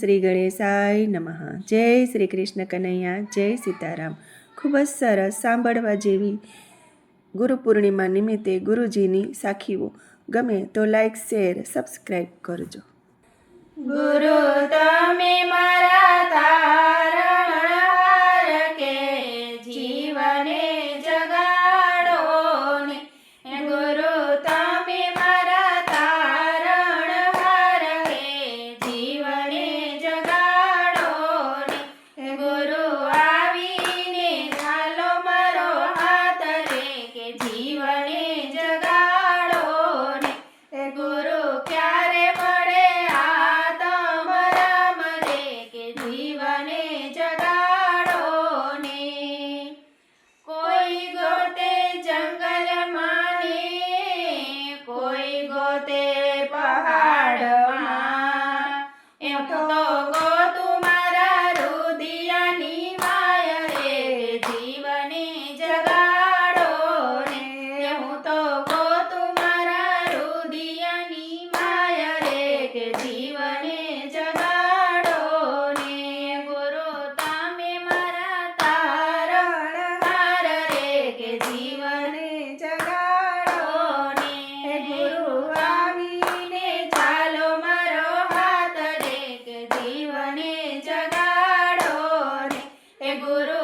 શ્રી ગણેશાય નમઃ. જય શ્રી કૃષ્ણ કનૈયા, જય સીતારામ. ખૂબ જ સરસ સાંભળવા જેવી ગુરુ પૂર્ણિમા નિમિત્તે ગુરુજીની સાખીઓ. ગમે તો લાઈક શેર સબસ્ક્રાઈબ કરજો. ગુરુ તમે મારા Jai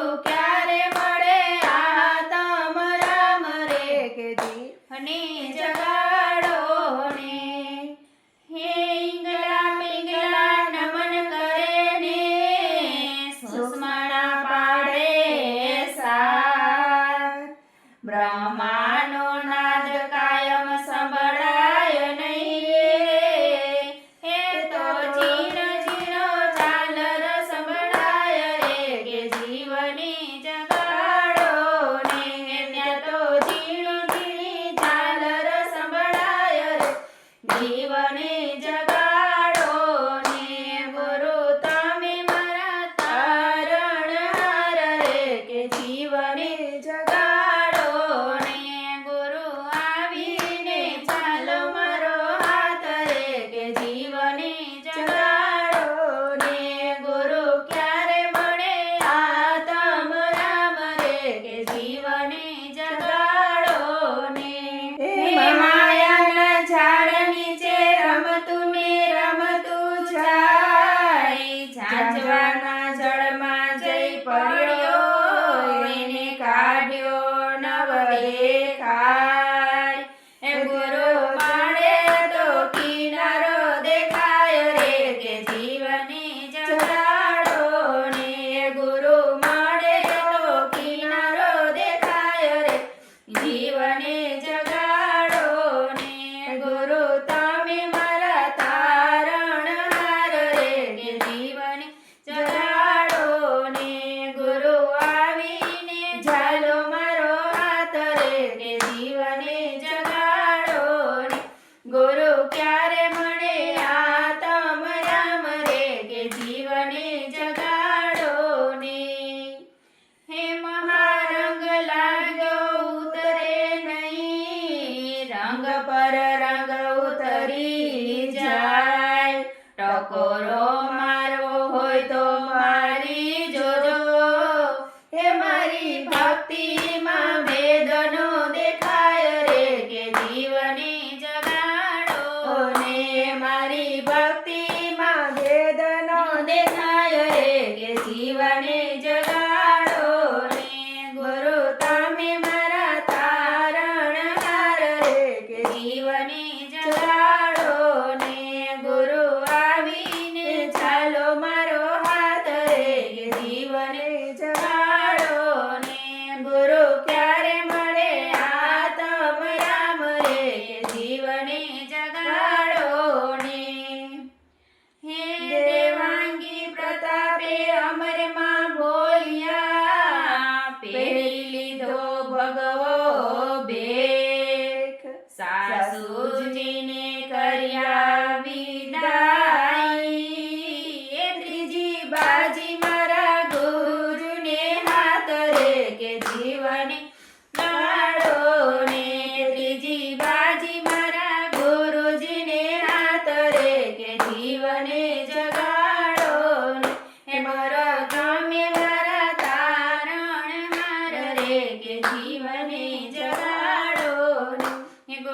ટકોરો મારવો હોય તો મારી જોજો. હે મારી ભક્તિમાં ભેદનો દેખાય રે કે જીવની જગાડો. ને મારી ભક્તિમાં ભેદનો દેખાય રે કે જીવની Niego